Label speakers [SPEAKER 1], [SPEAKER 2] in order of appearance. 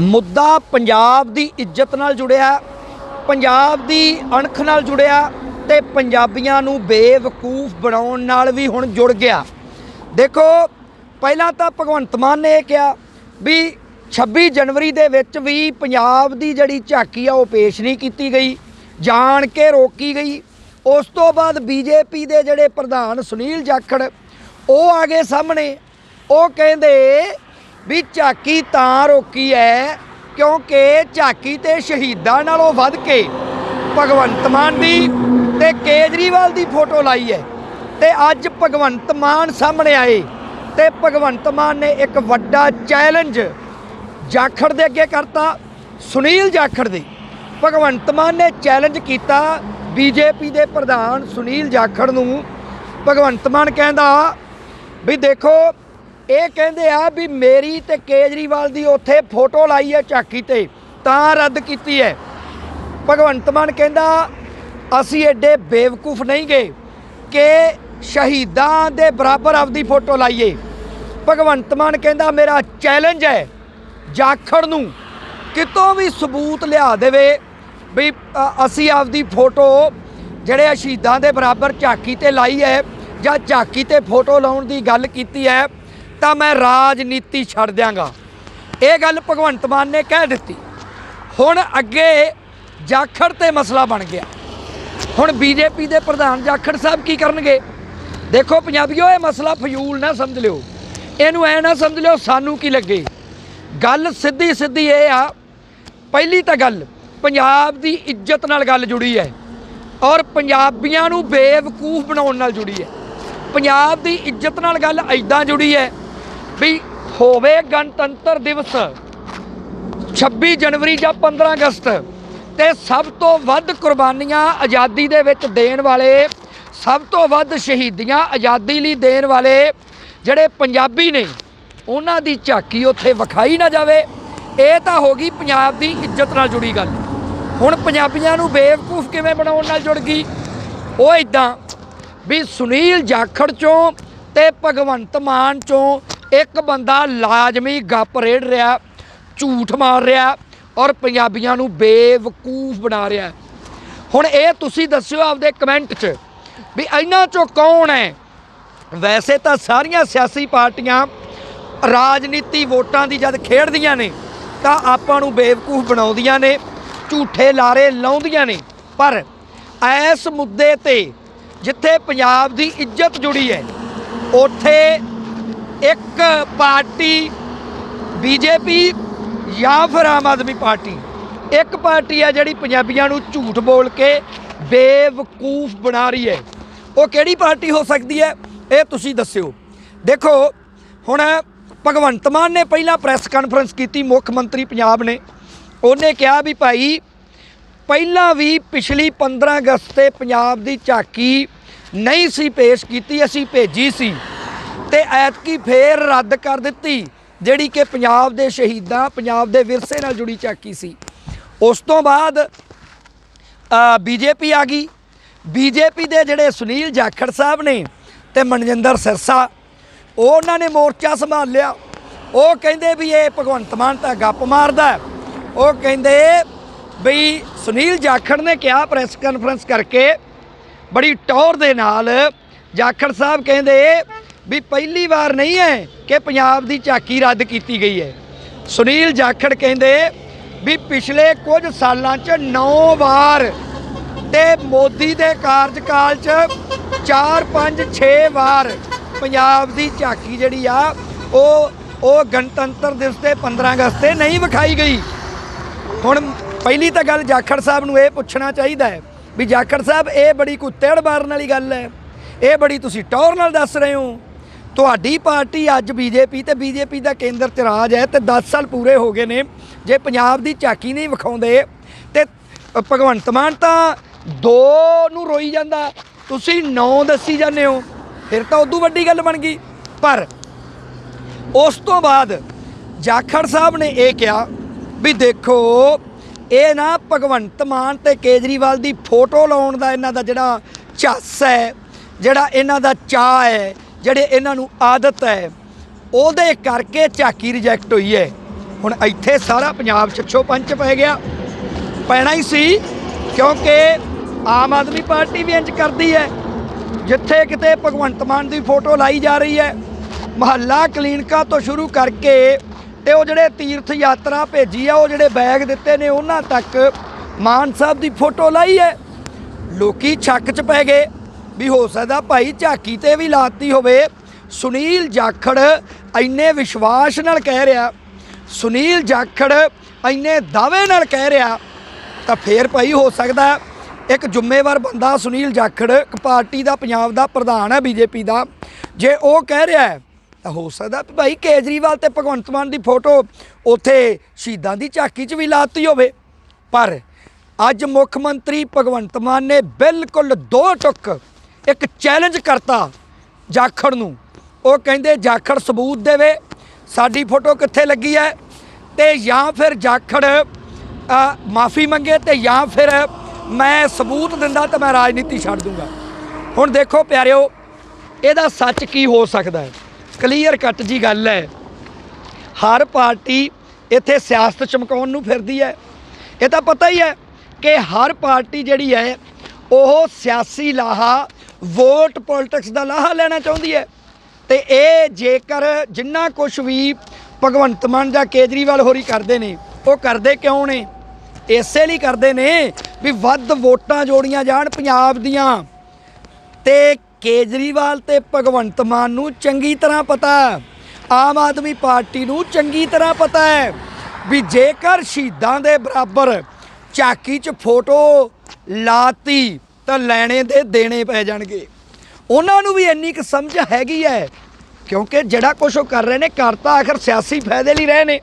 [SPEAKER 1] ਮੁੱਦਾ ਪੰਜਾਬ ਦੀ ਇੱਜ਼ਤ ਨਾਲ ਜੁੜਿਆ, ਪੰਜਾਬ ਦੀ ਅਣਖ ਨਾਲ ਜੁੜਿਆ ਤੇ ਪੰਜਾਬੀਆਂ ਨੂੰ ਬੇਵਕੂਫ ਬਣਾਉਣ ਨਾਲ ਵੀ ਹੁਣ ਜੁੜ ਗਿਆ। ਦੇਖੋ, ਪਹਿਲਾਂ ਤਾਂ ਭਗਵੰਤ ਮਾਨ ਨੇ ਇਹ ਕਿਹਾ ਵੀ 26 ਜਨਵਰੀ ਦੇ ਵਿੱਚ ਵੀ ਪੰਜਾਬ ਦੀ ਜਿਹੜੀ ਝਾਕੀ ਆ, ਉਹ ਪੇਸ਼ ਨਹੀਂ ਕੀਤੀ ਗਈ, ਜਾਣ ਕੇ ਰੋਕੀ ਗਈ। ਉਸ ਤੋਂ ਬਾਅਦ ਬੀਜੇਪੀ ਦੇ ਜਿਹੜੇ ਪ੍ਰਧਾਨ ਸੁਨੀਲ ਜਾਖੜ, ਉਹ ਆ ਗਏ ਸਾਹਮਣੇ। ਉਹ ਕਹਿੰਦੇ ਵੀ ਝਾਕੀ ਤਾਂ ਰੋਕੀ ਹੈ ਕਿਉਂਕਿ ਝਾਕੀ ਤੇ ਸ਼ਹੀਦਾਂ ਨਾਲੋਂ ਵੱਧ ਕੇ ਭਗਵੰਤ ਮਾਨ ਦੀ ਤੇ ਕੇਜਰੀਵਾਲ ਦੀ ਫੋਟੋ ਲਾਈ ਹੈ ਤੇ ਅੱਜ ਭਗਵੰਤ ਮਾਨ ਸਾਹਮਣੇ ਆਏ ਤੇ ਭਗਵੰਤ ਮਾਨ ਨੇ ਇੱਕ ਵੱਡਾ ਚੈਲੰਜ ਜਾਖੜ ਦੇ ਅੱਗੇ ਕਰਤਾ, ਸੁਨੀਲ ਜਾਖੜ ਦੇ। ਭਗਵੰਤ ਮਾਨ ਨੇ ਚੈਲੰਜ ਕੀਤਾ ਬੀਜੇਪੀ ਦੇ ਪ੍ਰਧਾਨ ਸੁਨੀਲ ਜਾਖੜ ਨੂੰ। ਭਗਵੰਤ ਮਾਨ ਕਹਿੰਦਾ ਵੀ ਦੇਖੋ ਇਹ ਕਹਿੰਦੇ ਆ ਵੀ ਮੇਰੀ ਤੇ ਕੇਜਰੀਵਾਲ ਦੀ ਉੱਥੇ ਫੋਟੋ ਲਾਈ ਹੈ ਝਾਕੀ ਤੇ, ਤਾਂ ਰੱਦ ਕੀਤੀ ਹੈ। ਭਗਵੰਤ ਮਾਨ ਕਹਿੰਦਾ, ਅਸੀਂ ਐਡੇ ਬੇਵਕੂਫ ਨਹੀਂ ਗਏ ਕਿ ਸ਼ਹੀਦਾਂ ਦੇ ਬਰਾਬਰ ਆਪਦੀ ਫੋਟੋ ਲਾਈਏ। ਭਗਵੰਤ ਮਾਨ ਕਹਿੰਦਾ, ਮੇਰਾ ਚੈਲੰਜ ਹੈ ਜਾਖੜ ਨੂੰ ਕਿਤੋਂ ਵੀ ਸਬੂਤ ਲਿਆ ਦੇਵੇ ਵੀ ਅਸੀਂ ਆਪਦੀ ਫੋਟੋ ਜਿਹੜੇ ਸ਼ਹੀਦਾਂ ਦੇ ਬਰਾਬਰ ਝਾਕੀ ਤੇ ਲਾਈ ਹੈ ਜਾਂ ਝਾਕੀ ਤੇ ਫੋਟੋ ਲਾਉਣ ਦੀ ਗੱਲ ਕੀਤੀ ਹੈ ਤਾਂ ਮੈਂ ਰਾਜਨੀਤੀ ਛੱਡ ਦਿਆਂਗਾ। ਇਹ ਗੱਲ ਭਗਵੰਤ ਮਾਨ ਨੇ ਕਹਿ ਦਿੱਤੀ। ਹੁਣ ਅੱਗੇ ਜਾਖੜ ਤੇ ਮਸਲਾ ਬਣ ਗਿਆ। ਹੁਣ ਬੀਜੇਪੀ ਦੇ ਪ੍ਰਧਾਨ ਜਾਖੜ ਸਾਹਿਬ ਕੀ ਕਰਨਗੇ? ਦੇਖੋ ਪੰਜਾਬੀਓ, ਇਹ ਮਸਲਾ ਫਜ਼ੂਲ ਨਾ ਸਮਝ ਲਿਓ। ਇਹਨੂੰ ਐ ਨਾ ਸਮਝ ਲਿਓ, ਸਾਨੂੰ ਕੀ ਲੱਗੇ? ਗੱਲ ਸਿੱਧੀ ਸਿੱਧੀ ਇਹ ਆ। ਪਹਿਲੀ ਤਾਂ ਗੱਲ, ਪੰਜਾਬ ਦੀ ਇੱਜ਼ਤ ਨਾਲ ਗੱਲ ਜੁੜੀ ਹੈ ਔਰ ਪੰਜਾਬੀਆਂ ਨੂੰ ਬੇਵਕੂਫ ਬਣਾਉਣ ਨਾਲ ਜੁੜੀ ਹੈ। ਪੰਜਾਬ ਦੀ ਇੱਜ਼ਤ ਨਾਲ ਗੱਲ ਐਦਾਂ ਜੁੜੀ ਹੈ ਵੀ ਹੋਵੇ ਗਣਤੰਤਰ ਦਿਵਸ। 26 ਜਨਵਰੀ ਜਾਂ 15 ਅਗਸਤ ਤੇ ਸਭ ਤੋਂ ਵੱਧ ਕੁਰਬਾਨੀਆਂ ਆਜ਼ਾਦੀ ਦੇ ਵਿੱਚ ਦੇਣ ਵਾਲੇ, ਸਭ ਤੋਂ ਵੱਧ ਸ਼ਹੀਦੀਆਂ ਆਜ਼ਾਦੀ ਲਈ ਦੇਣ ਵਾਲੇ ਜਿਹੜੇ ਪੰਜਾਬੀ ਨੇ, ਉਹਨਾਂ ਦੀ ਝਾਕੀ ਉੱਥੇ ਵਿਖਾਈ ਨਾ ਜਾਵੇ। ਇਹ ਤਾਂ ਹੋ ਗਈ ਪੰਜਾਬ ਦੀ ਇੱਜ਼ਤ ਨਾਲ ਜੁੜੀ ਗੱਲ। ਹੁਣ ਪੰਜਾਬੀਆਂ ਨੂੰ ਬੇਵਕੂਫ ਕਿਵੇਂ ਬਣਾਉਣ ਨਾਲ ਜੁੜ ਗਈ? ਉਹ ਇਦਾਂ ਵੀ ਸੁਨੀਲ ਜਾਖੜ ਚੋਂ ਤੇ ਭਗਵੰਤ ਮਾਨ ਚੋਂ ਇੱਕ ਬੰਦਾ ਲਾਜ਼ਮੀ ਗੱਪ ਰੇੜ ਰਿਹਾ, ਝੂਠ ਮਾਰ ਰਿਹਾ ਔਰ ਪੰਜਾਬੀਆਂ ਨੂੰ ਬੇਵਕੂਫ ਬਣਾ ਰਿਹਾ ਹੁਣ ਇਹ ਤੁਸੀਂ ਦੱਸਿਓ ਆਪਦੇ ਕਮੈਂਟ 'ਚ ਵੀ ਇਹਨਾਂ ਚੋਂ ਕੌਣ ਹੈ? ਵੈਸੇ ਤਾਂ ਸਾਰੀਆਂ ਸਿਆਸੀ ਪਾਰਟੀਆਂ ਰਾਜਨੀਤੀ ਵੋਟਾਂ ਦੀ ਜਦ ਖੇਡਦੀਆਂ ਨੇ, ਤਾਂ ਆਪਾਂ ਨੂੰ ਬੇਵਕੂਫ ਬਣਾਉਂਦੀਆਂ ਨੇ, ਝੂਠੇ ਲਾਰੇ ਲਾਉਂਦੀਆਂ ਨੇ। ਪਰ ਇਸ ਮੁੱਦੇ ਤੇ ਜਿੱਥੇ ਪੰਜਾਬ ਦੀ ਇੱਜ਼ਤ ਜੁੜੀ ਹੈ, ਉੱਥੇ ਇੱਕ ਪਾਰਟੀ ਬੀਜੇਪੀ ਜਾਂ ਫਿਰ ਆਮ ਆਦਮੀ ਪਾਰਟੀ। ਇੱਕ ਪਾਰਟੀ ਹੈ ਜਿਹੜੀ ਪੰਜਾਬੀਆਂ ਨੂੰ ਝੂਠ ਬੋਲ ਕੇ ਬੇਵਕੂਫ ਬਣਾ ਰਹੀ ਹੈ। ਉਹ ਕਿਹੜੀ ਪਾਰਟੀ ਹੋ ਸਕਦੀ ਹੈ? ਇਹ ਤੁਸੀਂ ਦੱਸਿਓ। ਦੇਖੋ, ਹੁਣ ਭਗਵੰਤ ਮਾਨ ਨੇ ਪਹਿਲਾਂ ਪ੍ਰੈਸ ਕਾਨਫਰੰਸ ਕੀਤੀ, ਮੁੱਖ ਮੰਤਰੀ ਪੰਜਾਬ ਨੇ। ਉਹਨੇ ਕਿਹਾ ਵੀ ਭਾਈ, ਪਹਿਲਾਂ ਵੀ ਪਿਛਲੀ 15 ਅਗਸਤ ਤੇ ਪੰਜਾਬ ਦੀ ਝਾਕੀ ਨਹੀਂ ਸੀ ਪੇਸ਼ ਕੀਤੀ, ਅਸੀਂ ਭੇਜੀ ਸੀ। ਤੇ ਐਤਕੀ ਫੇਰ ਰੱਦ ਕਰ ਦਿੱਤੀ, ਜਿਹੜੀ ਕਿ ਪੰਜਾਬ ਦੇ ਸ਼ਹੀਦਾਂ, ਪੰਜਾਬ ਦੇ ਵਿਰਸੇ ਨਾਲ ਜੁੜੀ ਝਾਕੀ ਸੀ। ਉਸ ਤੋਂ ਬਾਅਦ ਬੀਜੇਪੀ ਆ ਗਈ। ਬੀਜੇਪੀ ਦੇ ਜਿਹੜੇ ਸੁਨੀਲ ਜਾਖੜ ਸਾਹਿਬ ਨੇ ਤੇ ਮਨਜਿੰਦਰ ਸਿਰਸਾ, ਉਹ ਉਹਨਾਂ ਨੇ ਮੋਰਚਾ ਸੰਭਾਲ ਲਿਆ। ਉਹ ਕਹਿੰਦੇ ਵੀ ਇਹ ਭਗਵੰਤ ਮਾਨ ਤਾਂ ਗੱਪ ਮਾਰਦਾ ਉਹ ਕਹਿੰਦੇ ਬਈ ਸੁਨੀਲ ਜਾਖੜ ਨੇ ਕਿਹਾ ਪ੍ਰੈਸ ਕਾਨਫਰੰਸ ਕਰਕੇ, ਬੜੀ ਟੌਰ ਦੇ ਨਾਲ ਜਾਖੜ ਸਾਹਿਬ ਕਹਿੰਦੇ ਵੀ ਪਹਿਲੀ ਵਾਰ ਨਹੀਂ ਹੈ ਕਿ ਪੰਜਾਬ ਦੀ ਝਾਕੀ ਰੱਦ ਕੀਤੀ ਗਈ ਹੈ। ਸੁਨੀਲ ਜਾਖੜ ਕਹਿੰਦੇ ਵੀ ਪਿਛਲੇ ਕੁਝ ਸਾਲਾਂ 'ਚ 9 ਵਾਰ ਤੇ ਮੋਦੀ ਦੇ ਕਾਰਜਕਾਲ 'ਚ 4 5 6 ਵਾਰ ਪੰਜਾਬ ਦੀ ਝਾਕੀ ਜਿਹੜੀ ਆ, ਉਹ ਉਹ ਗਣਤੰਤਰ ਦਿਵਸ ਤੇ 15 ਅਗਸਤ ਤੇ ਨਹੀਂ ਵਿਖਾਈ ਗਈ। ਹੁਣ ਪਹਿਲੀ ਤਾਂ ਗੱਲ ਜਾਖੜ ਸਾਹਿਬ ਨੂੰ ਇਹ ਪੁੱਛਣਾ ਚਾਹੀਦਾ ਹੈ ਵੀ ਜਾਖੜ ਸਾਹਿਬ, ਇਹ ਬੜੀ ਕੁੱਤੇੜ ਮਾਰਨ ਵਾਲੀ ਗੱਲ ਹੈ। ਇਹ ਬੜੀ ਤੁਸੀਂ ਟੌਰ ਨਾਲ ਦੱਸ ਰਹੇ ਹੋ। ਤੁਹਾਡੀ ਪਾਰਟੀ ਅੱਜ ਬੀਜੇਪੀ ਤੇ ਬੀਜੇਪੀ ਦਾ ਕੇਂਦਰ ਚ ਰਾਜ ਹੈ ਤੇ 10 ਸਾਲ ਪੂਰੇ ਹੋ ਗਏ ਨੇ। ਜੇ ਪੰਜਾਬ ਦੀ ਝਾਕੀ ਨਹੀਂ ਵਿਖਾਉਂਦੇ ਤੇ ਭਗਵੰਤ ਮਾਨ ਤਾਂ ਦੋ ਨੂੰ ਰੋਈ ਜਾਂਦਾ। ਤੁਸੀਂ ਨੌ ਦੱਸੀ ਜਾਂਦੇ ਹੋ, ਫਿਰ ਤਾਂ ਉਦੋਂ ਵੱਡੀ ਗੱਲ ਬਣ ਗਈ। ਪਰ ਉਸ ਤੋਂ ਬਾਅਦ ਜਾਖੜ ਸਾਹਿਬ ਨੇ ਇਹ ਕਿਹਾ ਵੀ ਦੇਖੋ, ਇਹ ਨਾ ਭਗਵੰਤ ਮਾਨ ਤੇ ਕੇਜਰੀਵਾਲ ਦੀ ਫੋਟੋ ਲਾਉਣ ਦਾ ਇਹਨਾਂ ਦਾ ਜਿਹੜਾ ਝੱਸ ਹੈ, ਜਿਹੜਾ ਇਹਨਾਂ ਦਾ ਚਾਹ ਹੈ ਜਿਹੜੇ ਇਹਨਾਂ ਨੂੰ ਆਦਤ ਹੈ, ਉਹਦੇ ਕਰਕੇ ਝਾਕੀ ਰਿਜੈਕਟ ਹੋਈ ਹੈ। ਹੁਣ ਇੱਥੇ ਸਾਰਾ ਪੰਜਾਬ ਛੱਛੋ ਪੰਚ ਪੈ ਗਿਆ। ਪੈਣਾ ਹੀ ਸੀ, ਕਿਉਂਕਿ ਆਮ ਆਦਮੀ ਪਾਰਟੀ ਵੀ ਇੰਜ ਕਰਦੀ ਹੈ। ਜਿੱਥੇ ਕਿਤੇ ਭਗਵੰਤ ਮਾਨ ਦੀ ਫੋਟੋ ਲਾਈ ਜਾ ਰਹੀ ਹੈ, ਮਹੱਲਾ ਕਲੀਨਿਕਾਂ ਤੋਂ ਸ਼ੁਰੂ ਕਰਕੇ ਤੇ ਉਹ ਜਿਹੜੇ ਤੀਰਥ ਯਾਤਰਾ ਭੇਜੀ ਆ, ਉਹ ਜਿਹੜੇ ਬੈਗ ਦਿੱਤੇ ਨੇ, ਉਹਨਾਂ ਤੱਕ ਮਾਨ ਸਾਹਿਬ ਦੀ ਫੋਟੋ ਲਾਈ ਹੈ। ਲੋਕੀ ਛੱਕ 'ਚ ਪੈ ਗਏ। ਵੀ ਹੋ ਸਕਦਾ ਭਾਈ ਝਾਕੀ ਤੇ ਵੀ ਲਾਤੀ ਹੋਵੇ। ਸੁਨੀਲ ਜਾਖੜ ਇੰਨੇ ਵਿਸ਼ਵਾਸ ਨਾਲ ਕਹਿ ਰਿਹਾ। ਸੁਨੀਲ ਜਾਖੜ ਇੰਨੇ ਦਾਅਵੇ ਨਾਲ ਕਹਿ ਰਿਹਾ। ਤਾਂ ਫੇਰ ਭਾਈ ਹੋ ਸਕਦਾ ਇੱਕ ਜ਼ਿੰਮੇਵਾਰ ਬੰਦਾ ਸੁਨੀਲ ਜਾਖੜ ਇੱਕ ਪਾਰਟੀ ਦਾ, ਪੰਜਾਬ ਦਾ ਪ੍ਰਧਾਨ ਹੈ, ਬੀਜੇਪੀ ਦਾ। ਜੇ ਉਹ ਕਹਿ ਰਿਹਾ ਹੈ, ਤਾਂ ਹੋ ਸਕਦਾ ਭਾਈ ਕੇਜਰੀਵਾਲ ਤੇ ਭਗਵੰਤ ਮਾਨ ਦੀ ਫੋਟੋ ਉੱਥੇ ਸ਼ਹੀਦਾਂ ਦੀ ਝਾਕੀ 'ਚ ਵੀ ਲਾਤੀ ਹੋਵੇ। ਪਰ ਅੱਜ ਮੁੱਖ ਮੰਤਰੀ ਭਗਵੰਤ ਮਾਨ ਨੇ ਬਿਲਕੁਲ ਦੋ ਟੁੱਕ ਇੱਕ ਚੈਲੰਜ ਕਰਤਾ ਜਾਖੜ ਨੂੰ। ਉਹ ਕਹਿੰਦੇ, ਜਾਖੜ ਸਬੂਤ ਦੇਵੇ, ਸਾਡੀ ਫੋਟੋ ਕਿੱਥੇ ਲੱਗੀ ਹੈ? ਤੇ ਜਾਂ ਫਿਰ ਜਾਖੜ ਮਾਫੀ ਮੰਗੇ ਤੇ ਜਾਂ ਫਿਰ ਮੈਂ ਸਬੂਤ ਦਿੰਦਾ ਤਾਂ ਮੈਂ ਰਾਜਨੀਤੀ ਛੱਡ ਦੂੰਗਾ। ਹੁਣ ਦੇਖੋ ਪਿਆਰਿਓ, ਇਹਦਾ ਸੱਚ ਕੀ ਹੋ ਸਕਦਾ ਹੈ? ਕਲੀਅਰ ਕੱਟ ਜੀ ਗੱਲ ਹੈ। ਹਰ ਪਾਰਟੀ ਇੱਥੇ ਸਿਆਸਤ ਚਮਕਾਉਣ ਨੂੰ ਫਿਰਦੀ ਹੈ। ਇਹ ਤਾਂ ਪਤਾ ਹੀ ਹੈ ਕਿ ਹਰ ਪਾਰਟੀ ਜਿਹੜੀ ਹੈ, ਉਹ ਸਿਆਸੀ ਲਾਹਾ ਵੋਟ ਪੋਲਿਟਿਕਸ ਦਾ ਲਾਹਾ ਲੈਣਾ ਚਾਹੁੰਦੀ ਹੈ। ਤੇ ਇਹ ਜੇਕਰ ਜਿੰਨਾ ਕੁਝ ਵੀ ਭਗਵੰਤ ਮਾਨ ਜਾਂ ਕੇਜਰੀਵਾਲ ਹੋਰੀ ਕਰਦੇ ਨੇ, ਉਹ ਕਰਦੇ ਕਿਉਂ ਨੇ? ਇਸੇ ਲਈ ਕਰਦੇ ਨੇ ਵੀ ਵੱਧ ਵੋਟਾਂ ਜੋੜੀਆਂ ਜਾਣ ਪੰਜਾਬ ਦੀਆਂ। ਤੇ ਕੇਜਰੀਵਾਲ ਤੇ ਭਗਵੰਤ ਮਾਨ ਨੂੰ ਚੰਗੀ ਤਰ੍ਹਾਂ ਪਤਾ ਆਮ ਆਦਮੀ ਪਾਰਟੀ ਨੂੰ ਚੰਗੀ ਤਰ੍ਹਾਂ ਪਤਾ ਹੈ ਵੀ ਜੇਕਰ ਸ਼ਹੀਦਾਂ ਦੇ ਬਰਾਬਰ ਝਾਕੀ 'ਚ ਫੋਟੋ ਲਾਤੀ ਤਾਂ ਲੈਣੇ ਦੇ ਦੇਣੇ ਪੈ ਜਾਣਗੇ। ਉਹਨਾਂ ਨੂੰ ਵੀ ਇੰਨੀ ਕੁ ਸਮਝ ਹੈਗੀ ਹੈ ਕਿਉਂਕਿ ਜਿਹੜਾ ਕੁਝ ਉਹ ਕਰ ਰਹੇ ਨੇ ਕਰਤਾ ਆਖਰ ਸਿਆਸੀ ਫਾਇਦੇ ਲਈ ਰਹੇ ਨੇ।